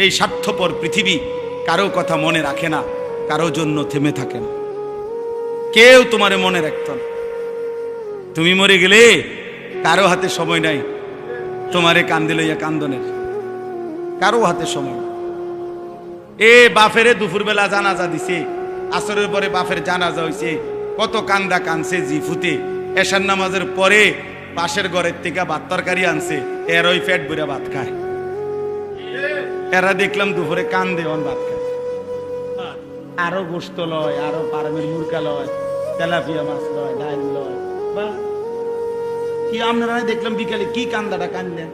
এই স্বার্থপর পৃথিবী কারও কথা মনে রাখে না, কারও জন্য থেমে থাকে না। কেউ তোমারে মনে রাখত না। তুমি মরে গেলে কারও হাতে সময় নাই। তোমারে কান্দে লইয়া কান্দনের। কারও হাতে সময়। এ বাফেরে দুপুরবেলা জানাজা দিছে, আসরের পরে বাফের জানাজা হইছে, কত কান্দা কানছে জিফুতে এশার নামাজের পরে পাশের ঘরের থেকে ভাত তরকারি আনছে, এর ওই পেট ভরে ভাত খায়। এরা দেখলাম দুপুরে কান্দে অন ভাত খায়। আরও গোস্ত লয়, আরও পারমের মুরগা লয়, তেলাপিয়া মাছ লয়, ডাইল লয় বাহ। কি আপনারা দেখলাম বিকালে কি কান্দাটা কান্দেন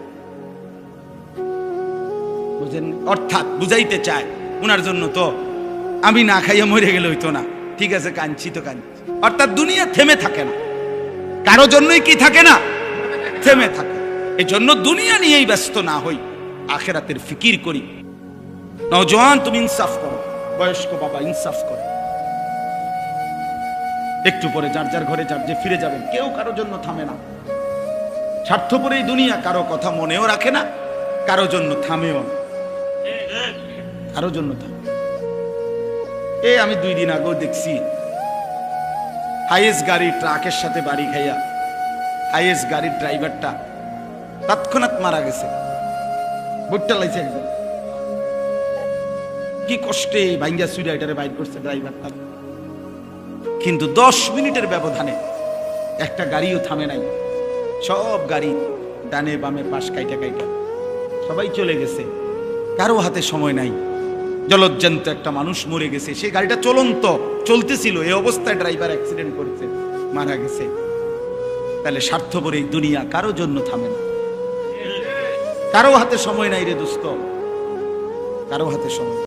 বুঝেন, অর্থাৎ বুঝাইতে চায় ওনার জন্য তো আমি না খাইয়া মরে গেলে হইতো না। ঠিক আছে, কাঁদছি তো কাঁদছি। অর্থাৎ দুনিয়া থেমে থাকে না। কারও জন্যই কি থাকে না? থেমে থাকে। এই জন্য দুনিয়া নিয়েই ব্যস্ত না হই। আখেরাতের ফিকির করি। নজওয়ান তুমি ইনসাফ করো। বয়স্ক বাবা ইনসাফ করো। একটু পরে যার যার ঘরে যার যে ফিরে যাবেন কেউ কারও জন্য থামে না। স্বার্থপর এই দুনিয়া কারও কথা মনেও রাখে না, কারও জন্য থামেও কারও জন্য থামে এ, আমি দুই দিন আগেও দেখছি। হাইয়েস্ট গাড়ি ট্রাকের সাথে বাড়ি খাইয়া, হাইয়েস্ট গাড়ির ড্রাইভারটা তৎক্ষণাৎ মারা গেছে। বুটটা লাইছে। কি কষ্টে ভাঙ্গা সুইডা এটারে বাইর করছে ড্রাইভারটা কিন্তু দশ মিনিটের ব্যবধানে একটা গাড়িও থামে নাই। সব গাড়ি ডানে বামে পাশ কাইটা কাইটা। সবাই চলে গেছে। কারও হাতে সময় নাই। জলজ্জান্ত একটা মানুষ মরে গেছে। সেই গাড়িটা চলন্ত, চলতেছিল। এই অবস্থায় ড্রাইভার অ্যাক্সিডেন্ট করেছে, মারা গেছে। তাহলে স্বার্থপর এই দুনিয়া কারও জন্য থামে না। কারও হাতে সময় নাই রে দোস্ত। কারও হাতে সময়